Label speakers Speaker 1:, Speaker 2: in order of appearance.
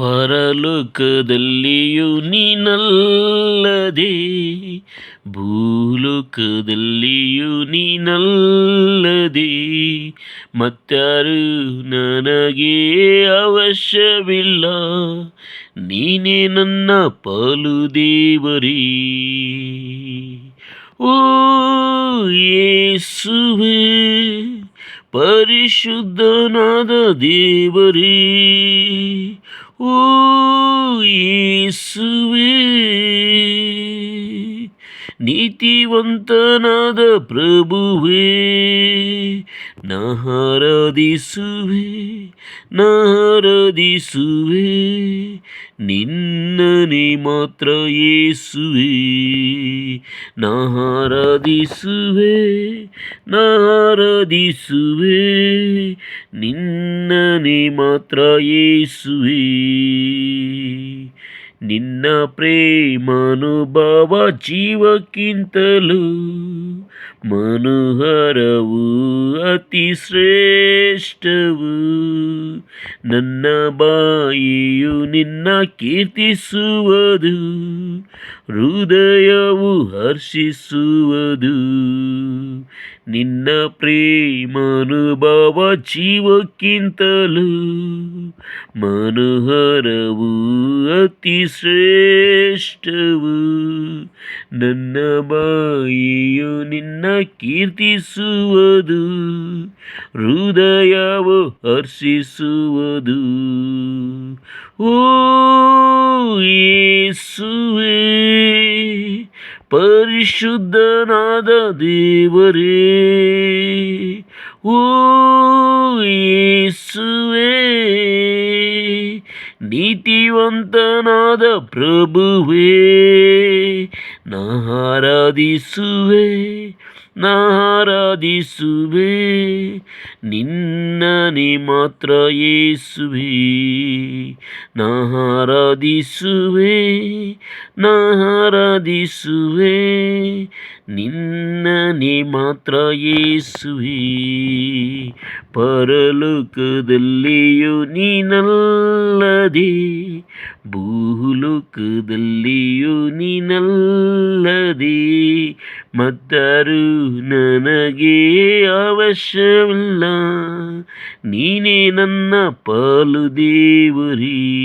Speaker 1: ಪರಲೋಕದಲ್ಲಿಯೂ ನೀನಲ್ಲದೆ, ಭೂಲೋಕದಲ್ಲಿಯೂ ನೀನಲ್ಲದೆ, ಮತ್ತಾರು ನನಗೆ ಅವಶ್ಯವಿಲ್ಲ. ನೀನೇ ನನ್ನ ಪಾಲು ದೇವರಿ. ಓ ಯೇಸುವೆ, ಪರಿಶುದ್ಧನಾದ ದೇವರೇ ಓ ಯೇಸುವೆ ನೀತಿವಂತನಾದ ಪ್ರಭುವೇ ನಾರಾಧಿಸುವೆ ನಾರಾಧಿಸುವೆ ನಿನ್ನನೆ ಮಾತ್ರ ಯೇಸುವೆ ನಾರಾಧಿಸುವೆ ನಾರಾಧಿಸುವೆ ನಿನ್ನನೆ ಮಾತ್ರ ಯೇಸುವೆ ನಿನ್ನ ಪ್ರೇಮಾನುಭವ ಜೀವಕ್ಕಿಂತಲೂ ಮನೋಹರವು ಅತಿ ಶ್ರೇಷ್ಠವು ನನ್ನ ಬಾಯಿಯು ನಿನ್ನ ಕೀರ್ತಿಸುವುದು. ಹೃದಯವು ಹರ್ಷಿಸುವುದು. ನಿನ್ನ ಪ್ರೇಮಾನುಭವ ಜೀವಕ್ಕಿಂತಲೂ ಮನೋಹರವು ಅತಿ ಶ್ರೇಷ್ಠವು ನನ್ನ ಬಾಯಿಯು ನಿನ್ನ ಕೀರ್ತಿಸುವುದು. ಹೃದಯವು ಹರ್ಷಿಸುವುದು. ಓ ಯೇಸುವೆ ಪರಿಶುದ್ಧನಾದ ದೇವರೇ ಓ ಯೇಸುವೆ ನೀತಿವಂತನಾದ ಪ್ರಭುವೇ ನಾರಾಧಿಸುವೆ ನಾರಾಧಿಸುವೆ ನಿನ್ನನೆ ಮಾತ್ರ ಯೇಸುವೆ ನಾರಾಧಿಸುವೆ ನಾರಾಧಿಸುವೆ ನಿನ್ನನೆ ಮಾತ್ರ ಯೇಸುವೆ ಪರಲೋಕದಲ್ಲಿಯೂ ನೀನಲ್ಲದೆ ಭೂಲೋಕದಲ್ಲಿಯೂ ನೀನಲ್ಲದೆ ಮತ್ತಾರು ನನಗೆ ಅವಶ್ಯವಿಲ್ಲ. ನೀನೇ ನನ್ನ ಪಾಲು ದೇವರೇ.